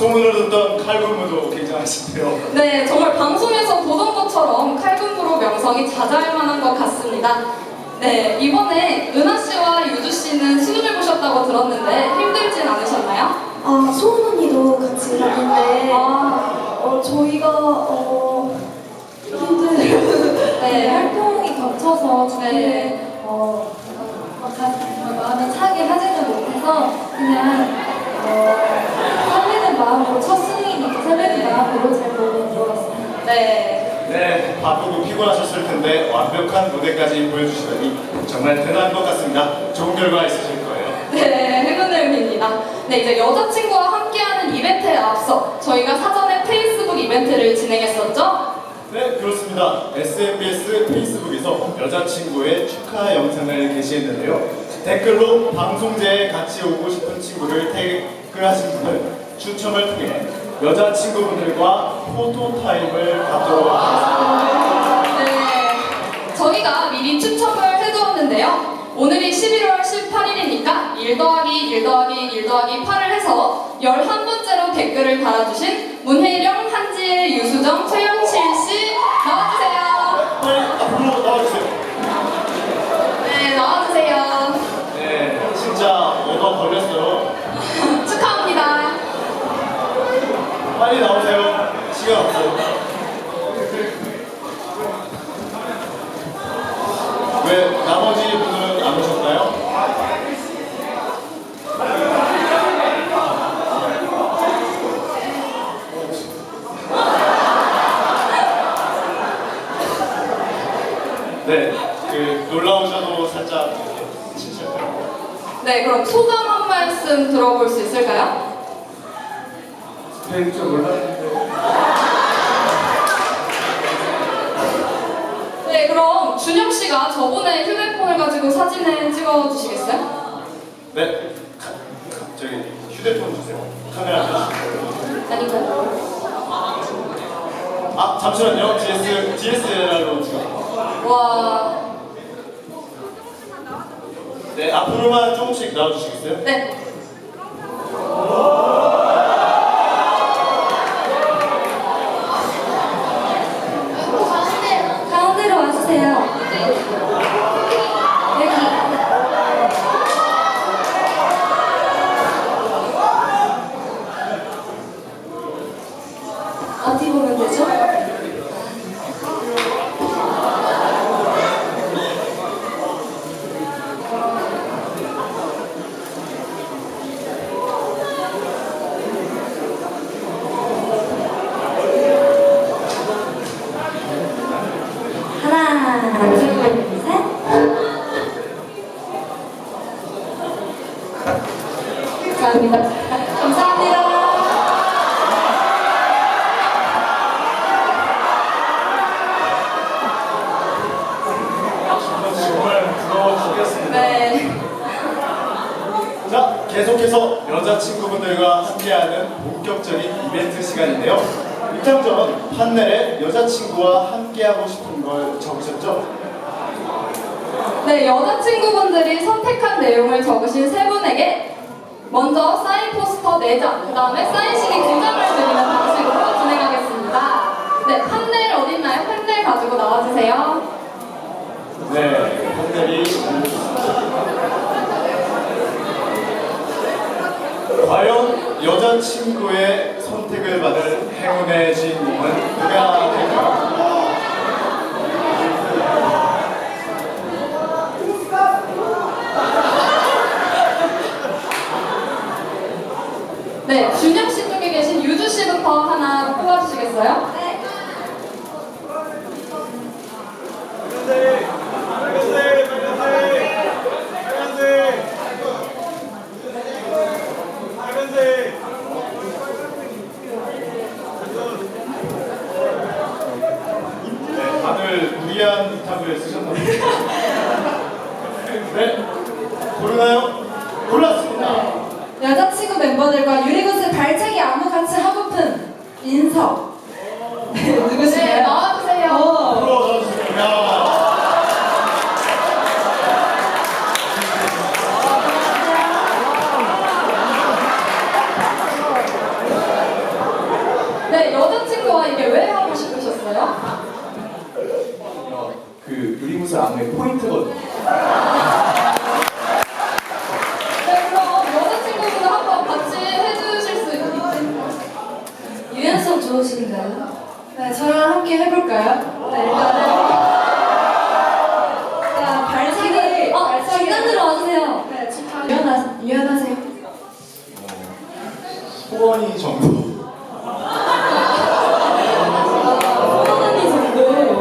소문을 듣던 칼군무도 굉장하신데요. 네, 정말 방송에서 보던 것처럼 칼군무로 명성이 자자할 만한 것 같습니다. 네, 이번에 은하 씨와 유주 씨는 수능을 보셨다고 들었는데 힘들진 않으셨나요? 아, 소은 언니도 같이 갔는데, 아, 어, 저희가, 어, 힘들, 네. 네, 활동이 겹쳐서 네. 준비를, 어, 막 가, 마음에 차게 하지는 못해서, 그냥, 어, 마음으로, 첫 승이니까 설레는 마음으로 잘 보고 들어갔어요. 네. 네, 바쁘고 피곤하셨을 텐데 완벽한 무대까지 보여주시다니 정말 대단한 것 같습니다. 좋은 결과 있으실 거예요. 네, 빕니다. 네, 이제 여자친구와 함께하는 이벤트에 앞서 저희가 사전에 페이스북 이벤트를 진행했었죠? 네, 그렇습니다. SNBS 페이스북에서 여자친구의 축하 영상을 게시했는데요. 댓글로 방송제에 같이 오고 싶은 친구를 태그하신 분은 추첨을 통해 여자친구분들과 포토타임을 갖도록 하겠습니다. 네. 저희가 미리 추첨을 해두었는데요. 오늘이 11월 18일이니까 1 더하기 1 더하기 1 더하기 8을 해서 11번째로 댓글을 달아주신 문혜령, 한지혜, 유수정, 최영실 씨 나와주세요. 빨리 앞으로 나와주세요. 네, 나와주세요. 네, 진짜 얻어 걸렸어요. 축하합니다. 빨리 나오세요. 시간 없어요. 왜 나머지 분들은 안 오셨나요? 네, 그 놀라우셔도 살짝 치실까요? 네, 그럼 소감 한 말씀 들어볼 수 있을까요? 네, 좀 놀랐는데. 네, 그럼 준영 씨가 저번에 휴대폰을 가지고 사진을 찍어 주시겠어요? 네, 저기 휴대폰 주세요. 카메라. 아닌가요? 아 잠시만요. DS DSLR로 지금. 와, 네 앞으로만 조금씩 나와주시겠어요? 네. 가운데로 와주세요. 여기. 어디 보면 되죠? 감사합니다. 감사합니다. 정말 부러워 죽겠습니다. 네. 자 계속해서 여자친구분들과 함께하는 본격적인 이벤트 시간인데요. 입장 전 판넬에 여자친구와 함께하고 싶은 걸 적으셨죠? 네, 여자친구분들이 선택한 내용을 적으신 세 분에게 먼저 사인 포스터 4장, 그 다음에 사인식이 2장을 드리는 방식으로 진행하겠습니다. 네, 판넬 어딨나요? 판넬 가지고 나와주세요. 네, 판넬이 과연 여자친구의 선택을 받을 행운의 주인공은 누가 될까요? 네, 준영 씨 쪽에 계신 유주 씨부터 하나 뽑아주시겠어요? 네. 네, 다들 무리한 부탁을 쓰셨나요? 네, 고르나요? 골랐습니다. 여자친구 멤버들과 유리구슬 발차기 안무 같이 하고픈 인석. 좋으신가요? 네, 저랑 함께 해볼까요? 네, 일단은 자, 발차기. 어, 발차기. 중간으로 와주세요. 네, 축하. 유연하, 유연하세요. 소원이 정도. 소원 언니 정도.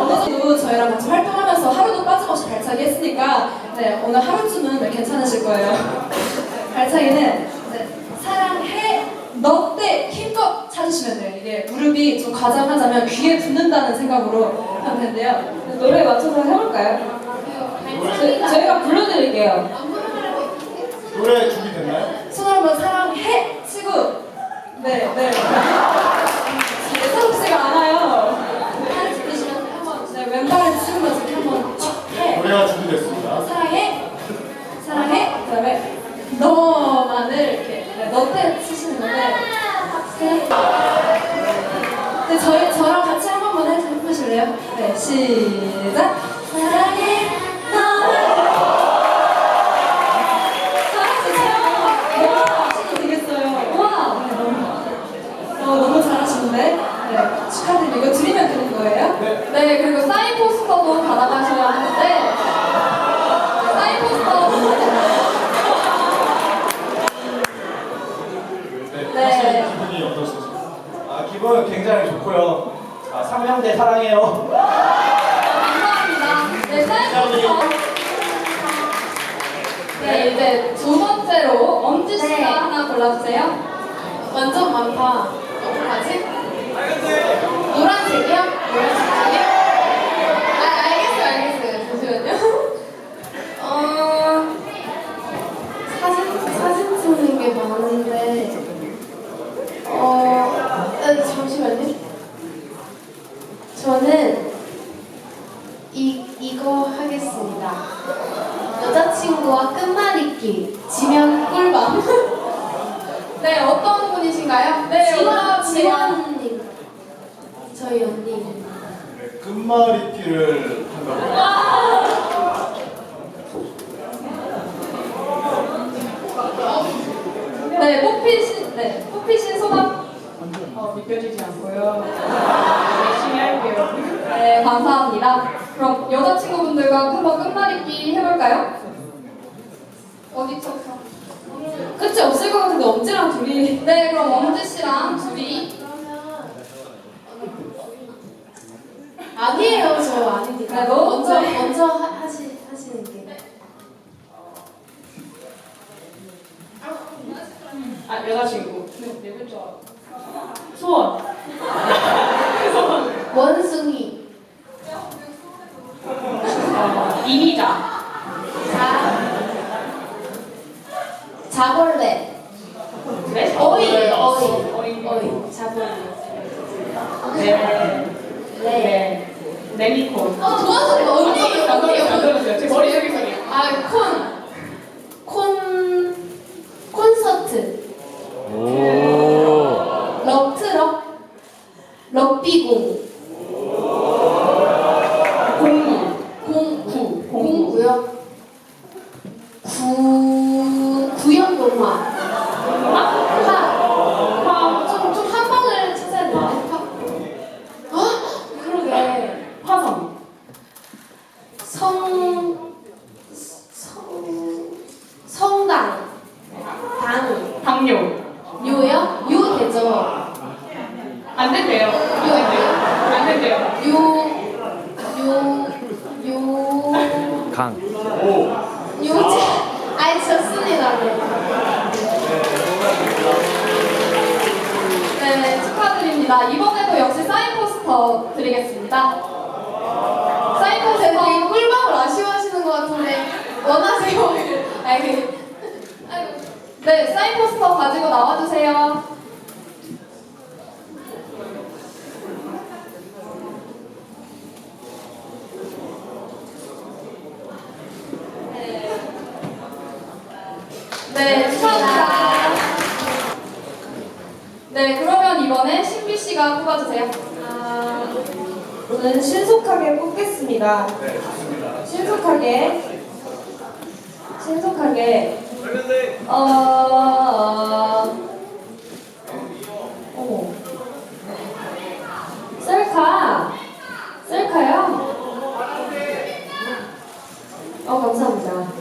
언니도 저희랑 같이 활동하면서 하루도 빠짐없이 발차기 했으니까 네, 오늘 하루쯤은 네, 괜찮으실 거예요. 발차기는 네, 사랑해 너 때 힘껏 찾으시면 돼요. 이게 무릎이 좀 붙는다는 생각으로 하면 되는데요. 노래에 맞춰서 해볼까요? 저, 저희가 불러드릴게요. 노래 준비됐나요? 손을 한번 사랑해 치고 네 네. 예사롭지가 않아요. 팔을 짚으시면 한번 네, 왼발을 치면서 이렇게 한번 촥 해. 노래가 준비됐습니다. 사랑해 사랑해 그다음에 너만을 이렇게 네, 너때 치시는 건데 네. 해- 해보실래요? 네 시작 골라주세요. 완전 많다. 어떡하지? 노란색이요? 노란색이요? 아, 알겠어요, 알겠어요. 잠시만요. 어, 사진, 사진 찍는 게 많은데, 어, 아, 잠시만요. 저는 이, 이거 하겠습니다. 여자친구와 끝말잇기. 지면 꿀밤. 네, 어떤 분이신가요? 네, 지원님. 저희 언니. 네, 끝말잇기를 한다고요? 네, 뽑히신, 네, 뽑히신 소감. 어, 믿겨지지 않고요. 열심히 할게요. 네, 감사합니다. 그럼 여자친구분들과 한번 끝말잇기 해볼까요? 어디 쪽서? 끝이 없을 것 같은데 엄지랑 둘이. 네, 그럼 엄지 씨랑 둘이. 아니에요, 저 아닙니다. 네, 너 먼저 네. 먼저 하, 하시 하시는 게. 아 여자친구. 네, 네 글자. 소원. 원숭이. 이미자. 자. 자벌레. 네? 어이, 네, 어이, 어이, 자벌레. 네. 네. 네. 레미콘. 어, 도와줘요. 언니, 언니. 제 머리 여기 있어요. 아, 콘. 콘. 요지. 아이, 좋습니다. 네, 축하드립니다. 이번에도 역시 사인 포스터 드리겠습니다. 사인 되게 포스터. 꿀밤을 아쉬워하시는 것 같은데, 원하세요? 아이고. 네, 사인 포스터 가지고 나와주세요. 네, 축하드립니다. 네, 그러면 이번에 신비 씨가 뽑아주세요. 아, 저는 신속하게 뽑겠습니다. 네, 좋습니다. 신속하게. 신속하게. 어, 어, 어머. 셀카. 셀카요? 어, 감사합니다.